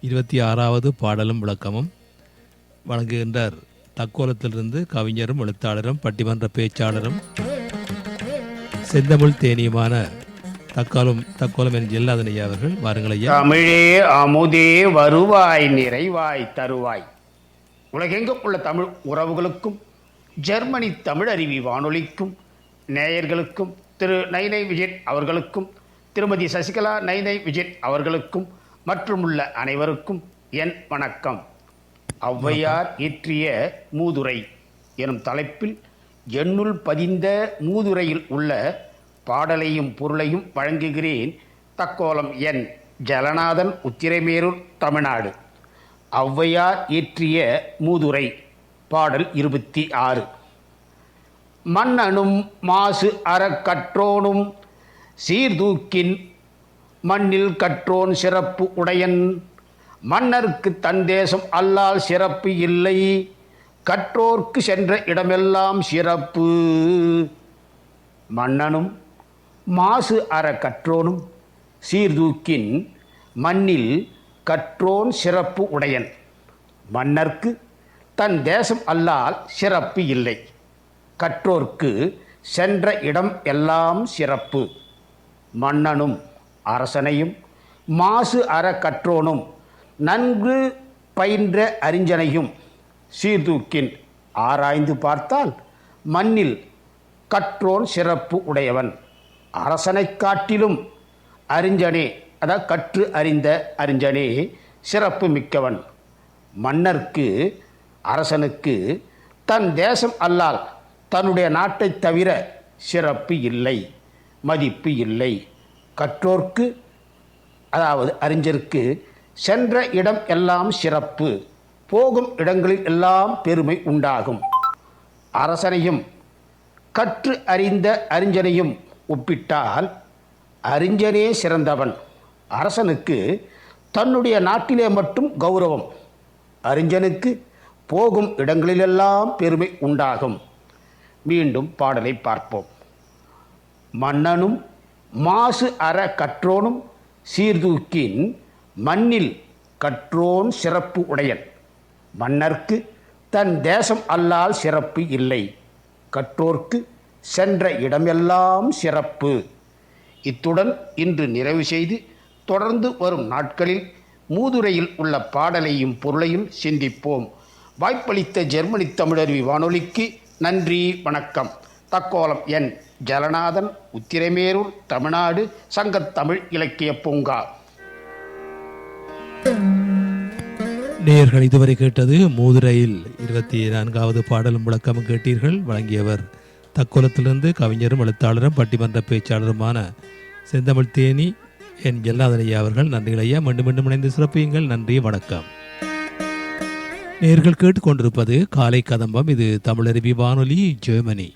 இருபத்தி ஆறாவது பாடலும் விளக்கமும் வழங்குகின்றார். தக்கோலத்திலிருந்து கவிஞரும் எழுத்தாளரும் பட்டிமன்ற பேச்சாளரும் செந்தமிழ் தேனியுமான தக்காலம் தக்கோலம் என் ஜெல்லாதனையா அவர்கள் வாருங்கள் ஐயா. தமிழே அமுதே வருவாய் நிறைவாய் தருவாய். உலகெங்கும் உள்ள தமிழ் உறவுகளுக்கும் ஜெர்மனி தமிழ் அருவி வானொலிக்கும் நேயர்களுக்கும் திரு நைனை விஜயன் அவர்களுக்கும் திருமதி சசிகலா நைனை விஜயன் அவர்களுக்கும் மற்றும் உள்ள அனைவருக்கும் என் வணக்கம். ஔவையார் இயற்றிய மூதுரை எனும் தலைப்பில் எண்ணுள் பதிந்த மூதுரையில் உள்ள பாடலையும் பொருளையும் வழங்குகிறேன் தக்கோலம் என் ஜலநாதன் உத்திரமேரூர் தமிழ்நாடு. ஔவையார் இயற்றிய மூதுரை பாடல் இருபத்தி ஆறு. மன்னனும் மாசு அறக்கற்றோனும் சீர்தூக்கின் மண்ணில் கற்றோன் சிறப்பு உடையன். மன்னருக்கு தன் தேசம் அல்லால் சிறப்பு இல்லை. கற்றோர்க்கு சென்ற இடமெல்லாம் சிறப்பு. மன்னனும் மாசு அற கற்றோனும் சீர்தூக்கின் மண்ணில் கற்றோன் சிறப்பு உடையன். மன்னர்க்கு தன் தேசம் அல்லால் சிறப்பு இல்லை. கற்றோர்க்கு சென்ற இடம் எல்லாம் சிறப்பு. மன்னனும் அரசனையும் மாசு அற கற்றோனும் நன்கு பயின்ற அறிஞனையும் சீர்தூக்கின் ஆராய்ந்து பார்த்தால் மண்ணில் கற்றோன் சிறப்பு உடையவன். அரசனைக் காட்டிலும் அறிஞனே அதாவது கற்று அறிந்த அறிஞனே சிறப்பு மிக்கவன். மன்னர்க்கு அரசனுக்கு தன் தேசம் அல்லால் தன்னுடைய நாட்டைத் தவிர சிறப்பு இல்லை மதிப்பு இல்லை. கற்றோர்க்கு அதாவது அறிஞருக்கு சென்ற இடம் எல்லாம் சிறப்பு. போகும் இடங்களில் எல்லாம் பெருமை உண்டாகும். அரசனையும் கற்று அறிந்த அறிஞனையும் ஒப்பிட்டால் அறிஞனே சிறந்தவன். அரசனுக்கு தன்னுடைய நாட்டிலே மட்டும் கௌரவம். அறிஞனுக்கு போகும் இடங்களிலெல்லாம் பெருமை உண்டாகும். மீண்டும் பாடலை பார்ப்போம். மன்னனும் மாசு அற கற்றோனும் சீர்தூக்கின் மண்ணில் கற்றோன் சிறப்பு உடையன். மன்னர்க்கு தன் தேசம் அல்லால் சிறப்பு இல்லை. கற்றோர்க்கு சென்ற இடமெல்லாம் சிறப்பு. இத்துடன் இன்று நிறைவு செய்து தொடர்ந்து வரும் நாட்களில் மூதுரையில் உள்ள பாடலையும் பொருளையும் சிந்திப்போம். வாய்ப்பளித்த ஜெர்மனி தமிழருவி வானொலிக்கு நன்றி வணக்கம். தக்கோலம் என் ஜலநாதன் உத்திரமேரூர் தமிழ்நாடு சங்கத்தமிழ் இலக்கிய பூங்கா. நேயர்கள் இதுவரை கேட்டது மூதுரையில் இருபத்தி நான்காவது பாடலும் விளக்கமும் கேட்டீர்கள். வழங்கியவர் தக்கோலத்திலிருந்து கவிஞரும் எழுத்தாளரும் பட்டிமன்ற பேச்சாளருமான செந்தமிழ் தேனி என் ஜல்லாதனையா அவர்கள். நன்றிகள் ஐயா. மீண்டும் மீண்டும் இணைந்து சிறப்பியுங்கள். நன்றி வணக்கம். நேர்கள் கேட்டுக்கொண்டிருப்பது காலை கதம்பம். இது தமிழருவி வானொலி ஜெர்மனி.